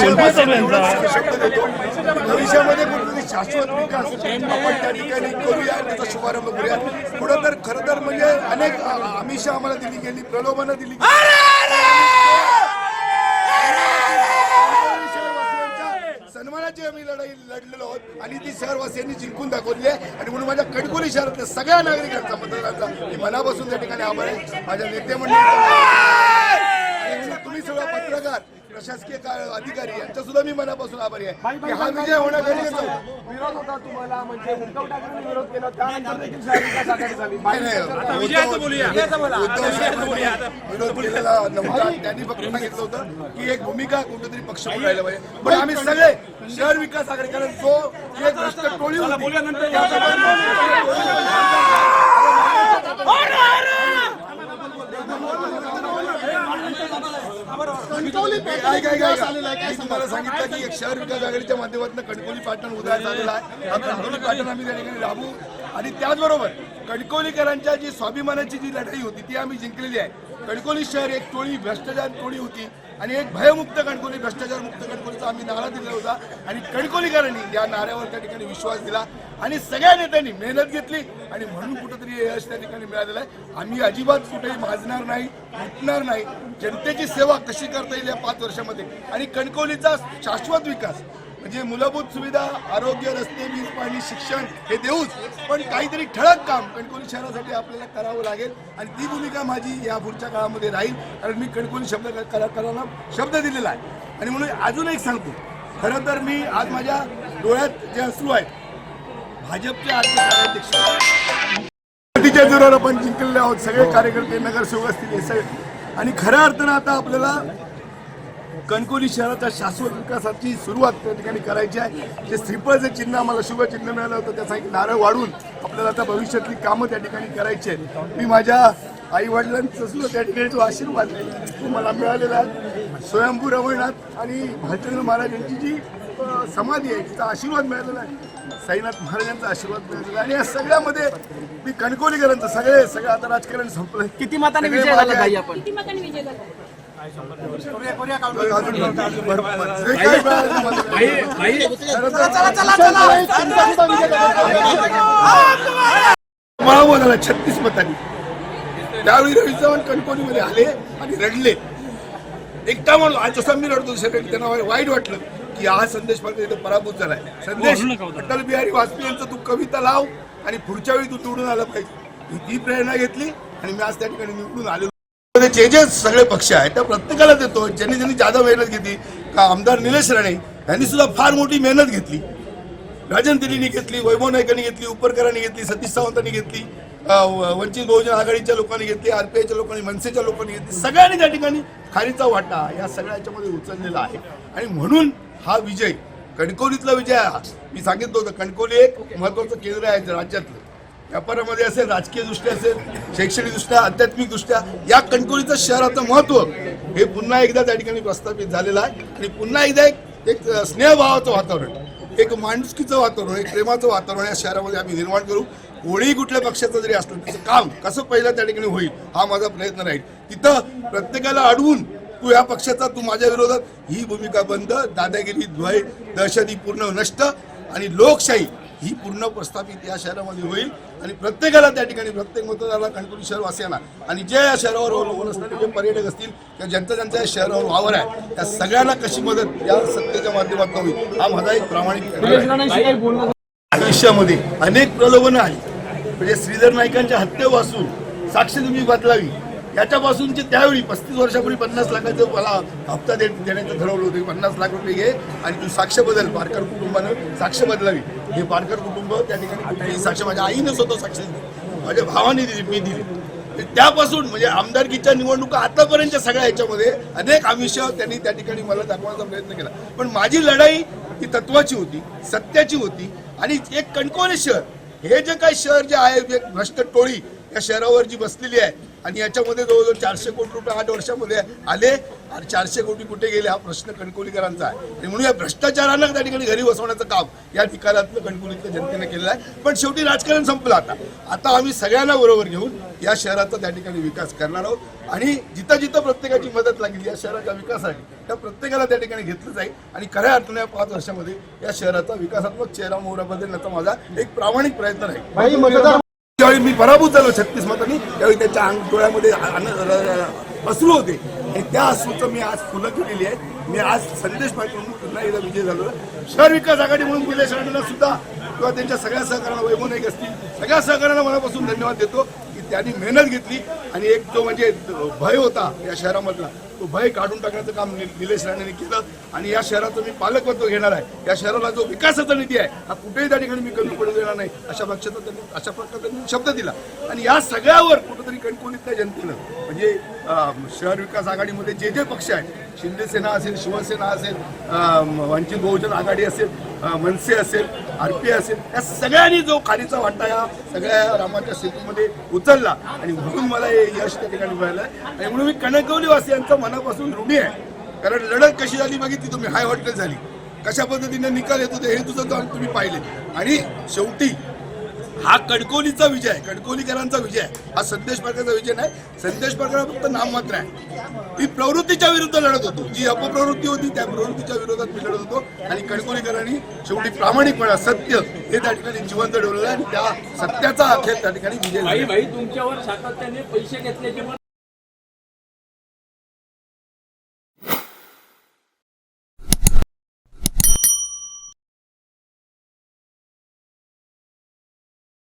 शब्द देतो. भविष्यामध्ये कुठेतरी शाश्वत विकास आपण त्या ठिकाणी करूया त्याचा शुभारंभ करूया. पुढं तर खरं तर म्हणजे अनेक आमिषं आम्हाला दिली गेली प्रलोभनं दिली सन्मानाची आम्ही लढाई लढलेलो आहोत आणि ती शहरवासियांनी जिंकून दाखवली आहे. आणि म्हणून माझ्या कडकोली शहरातल्या सगळ्या नागरिकांचा मतदारांचा मी मनापासून त्या ठिकाणी आभार आहे. माझ्या नेते मंडळी तुम्ही सगळं पत्रकार प्रशासकीय का- अधिकारी यांचा सुद्धा मी मनापासून आभारी आहे. की हा विजय होणं गरजेचं. विरोध होता तुम्हाला म्हणजे उद्धव ठाकरेंनी विरोध केला त्यानंतर देखील आघाडी झाली. विरोध केलेला नव्हता. त्यांनी फक्त सांगितलं होतं की एक भूमिका कुठेतरी पक्ष राहिला पाहिजे. पण आम्ही सगळे शहर विकास आघाडी कारण जो एक भ्रष्ट टोळी होती, मी तुम्हाला सांगितलं की एक शहर विकास आघाडीच्या माध्यमातून कणकोली पाटण उदयास आलेला आहे. कणकोली पाटण आम्ही त्या ठिकाणी राबवू आणि त्याचबरोबर कणकोलीकरांच्या जी स्वाभिमानाची जी लढाई होती ती आम्ही जिंकलेली आहे. कणकोली शहर एक टोळी भ्रष्टाचार टोळी होती. आणि एक भयमुक्त कणकोली भ्रष्टाचार मुक्त कणकोलीचा आम्ही नारा दिला होता. आणि कणकोलीकरांनी या नाऱ्यावर त्या ठिकाणी विश्वास दिला. आणि सगळ्या नेत्यांनी मेहनत घेतली. आणि म्हणून कुठंतरी यश त्या ठिकाणी मिळालेलं आहे. आम्ही अजिबात कुठेही माजणार नाही उठणार नाही. जनतेची सेवा कशी करता येईल या पाच वर्षामध्ये? आणि कणकोलीचा शाश्वत विकास म्हणजे मूलभूत सुविधा आरोग्य रस्ते वीज पाणी शिक्षण हे देऊच पण काहीतरी ठळक काम कणकोली शहरासाठी आपल्याला करावं लागेल. आणि ती भूमिका माझी या पुढच्या काळामध्ये राहील कारण मी कणकोली शब्द कलाकारांना शब्द दिलेला आहे. आणि म्हणून अजून एक सांगतो खरं तर मी आज माझ्या डोळ्यात जे अश्रू आहेत भाजपचे तिच्या जोरावर आपण जिंकलेले आहोत सगळे कार्यकर्ते नगरसेवक असतील हे सगळे आणि खऱ्या अर्थानं आता आपल्याला कणकोली शहराच्या शाश्वत विकासाची सुरुवात त्या ठिकाणी करायची आहे. जे श्रीफळचं चिन्ह आम्हाला शुभ चिन्ह मिळालं होतं त्याचा एक नारळ वाढून आपल्याला आता भविष्यातली कामं त्या ठिकाणी करायची आहेत. मी माझ्या आई वडिलांचा सुद्धा त्या ठिकाणी जो आशीर्वाद आहे तो मला मिळालेला आहे. स्वयंभू रमणनाथ आणि भालचंद्र महाराज यांची जी समाधी आहे तिचा आशीर्वाद मिळालेला आहे. साईनाथ महाराजांचा आशीर्वाद मिळालेला आहे. आणि या सगळ्यामध्ये मी कणकोलीकरांचं सगळे सगळं आता राजकारण संपलं किती मतांनी विजय झाला आपण? छत्तीस मतांनी. त्यावेळी रवी चव्हाण कणकोलीमध्ये आले आणि रडले. एकटा म्हणलो आज जसं मी रडतो तसं त्यांना वाईट वाटलं की हा संदेश पाटील इथं पराभूत झालाय. संदेश अटल बिहारी वाजपेयी यांचं तू कविता लाव आणि पुढच्या वेळी तू निवडून आला पाहिजे. ही प्रेरणा घेतली आणि मी आज त्या ठिकाणी निवडून आलो जे जे सगळे पक्ष आहेत त्या प्रत्येकाला देतो. ज्यांनी ज्यांनी जादा मेहनत घेतली का आमदार निलेश राणे यांनी सुद्धा फार मोठी मेहनत घेतली. राजन दिलीने घेतली वैभव नायकांनी घेतली उपरकरांनी घेतली सतीश सावंतांनी घेतली वंचित बहुजन आघाडीच्या लोकांनी घेतली आरपीआयच्या लोकांनी मनसेच्या लोकांनी घेतली. सगळ्यांनी त्या ठिकाणी खारीचा वाटा या सगळ्या याच्यामध्ये उचललेला आहे. आणि म्हणून हा विजय कणकवलीतला विजय हा मी सांगितलं होतं कणकवली एक महत्वाचं केंद्र आहे राज्यातलं. व्यापारामध्ये असेल राजकीय दृष्ट्या असेल शैक्षणिक दृष्ट्या आध्यात्मिक दृष्ट्या या कणकोलीचं शहराचं महत्त्व हे पुन्हा एकदा त्या ठिकाणी प्रस्थापित झालेलं आहे. आणि पुन्हा एकदा एक एक स्नेहभावाचं वातावरण एक माणुसकीचं वातावरण एक प्रेमाचं वातावरण या शहरामध्ये आम्ही निर्माण करू. कोणीही कुठल्या पक्षाचं जरी असलं त्याचं काम कसं पहिलं त्या ठिकाणी होईल हा माझा प्रयत्न राहील. तिथं प्रत्येकाला अडवून तू या पक्षाचा तू माझ्या विरोधात ही भूमिका बंद दादागिरी द्वय दहशती पूर्ण नष्ट आणि लोकशाही ही पूर्ण प्रस्थापित या शहरामध्ये होईल आणि प्रत्येकाला त्या ठिकाणी प्रत्येक मतदाराला कणकोली शहरवासियांना आणि जे या शहरावर अवलंबून असणारे जे पर्यटक असतील किंवा ज्यांचं ज्यांच्या या शहरावर वावर आहे त्या सगळ्यांना कशी मदत या सत्तेच्या माध्यमातून होईल हा माझा एक प्रामाणिक आयुष्यामध्ये अनेक प्रलोभनं आली. म्हणजे श्रीधर नाईकांच्या हत्येपासून साक्ष तुम्ही बदलावी याच्यापासूनचे त्यावेळी पस्तीस वर्षापूर्वी पन्नास लाखाचं मला हप्ता दे देण्याचं ठरवलं होतं पन्नास लाख रुपये घे आणि तू साक्ष बदल पारकर कुटुंबानं साक्ष बदलावी. हे पारकर कुटुंब त्या ठिकाणी साक्ष माझ्या आईने स्वतः साक्ष दिली. माझ्या भावाने दिली मी दिली. त्यापासून म्हणजे आमदारकीच्या निवडणुका आतापर्यंतच्या सगळ्या याच्यामध्ये अनेक आमिष त्यांनी त्या ठिकाणी मला दाखवण्याचा प्रयत्न केला. पण माझी लढाई ही तत्वाची होती सत्याची होती. आणि एक कणकोणे शहर हे जे काही शहर जे आहे भ्रष्ट टोळी या शहरावर जी बसलेली आहे आणि याच्यामध्ये जवळजवळ चारशे कोटी रुपये आठ वर्षामध्ये आले. आणि चारशे कोटी कुठे गेले हा प्रश्न कणकोलीकरांचा आहे. आणि म्हणून या भ्रष्टाचारानं त्या ठिकाणी घरी बसवण्याचं काम या निकालातलं कणकोलीतल्या जनतेने केलेलं आहे. पण शेवटी राजकारण संपलं आता. आता आम्ही सगळ्यांना बरोबर घेऊन या शहराचा त्या ठिकाणी विकास करणार आहोत. आणि जिथं जिथं प्रत्येकाची मदत लागेल या शहराच्या विकासासाठी त्या प्रत्येकाला त्या ठिकाणी घेतलं जाईल. आणि खऱ्या अर्थाने या पाच वर्षामध्ये या शहराचा विकासात्मक चेहरा मोहरा बदलण्याचा माझा. एक प्रामाणिक प्रयत्न आहे ज्यावेळी मी पराभूत झालो छत्तीस मतांनी त्यावेळी त्यांच्या अंग डोळ्यामध्ये आन- अश्रू होते. आणि त्या अश्रूचं मी आज फुलं केलेली आहे. मी आज संदेश पाठवून पुन्हा एकदा विजय झालो शहर विकास आघाडी म्हणून विजय राणेंना सुद्धा किंवा त्यांच्या सगळ्या सहकाराला वैभव नाईक असतील सगळ्या सहकार्याला मनापासून धन्यवाद देतो की त्यांनी मेहनत घेतली आणि एक जो म्हणजे भय होता या शहरामधला तो भय काढून टाकण्याचं काम निलेश राणेंनी केलं आणि या शहराचं मी पालकत्व घेणार आहे. या शहराला जो विकासाचा निधी आहे हा कुठेही त्या ठिकाणी मी कमी पडू देणार नाही. अशा पक्षाचा त्यांनी अशा प्रकारे त्यांनी शब्द दिला. आणि या सगळ्यावर कुठेतरी कणकोलीतल्या जनतेनं म्हणजे शहर विकास आघाडीमध्ये जे जे पक्ष आहेत शिंदेसेना असेल शिवसेना असेल वंचित बहुजन आघाडी असेल मनसे असेल आर पी असेल या सगळ्यांनी जो खालीचा वाटा या सगळ्या रामाच्या सेतूमध्ये उचलला. आणि म्हणून मला हे यश त्या ठिकाणी मिळालं. आणि म्हणून मी कणकवलीवासियांचं मनापासून ऋणी आहे. कारण लढत कशी झाली बघितली तुम्ही हाय हॉटेल झाली. कशा पद्धतीने निकाल येत होते हे तुझं तुम्ही पाहिले. आणि शेवटी हा कडकोलीचा विजय आहे विजय आहे. हा संदेश पारकरचा विजय नाही संदेश पारकर फक्त नाममात्र आहे. मी प्रवृत्तीच्या विरुद्ध लढत होतो. जी अपप्रवृत्ती होती त्या प्रवृत्तीच्या विरोधात मी लढत होतो. आणि कडकोलीकरांनी शेवटी प्रामाणिकपणा सत्य हे त्या ठिकाणी जिवंत ठेवलेलं आहे. आणि त्या सत्याचा अखेर त्या ठिकाणी विजय तुमच्यावर सातत्याने पैसे घेतल्याचे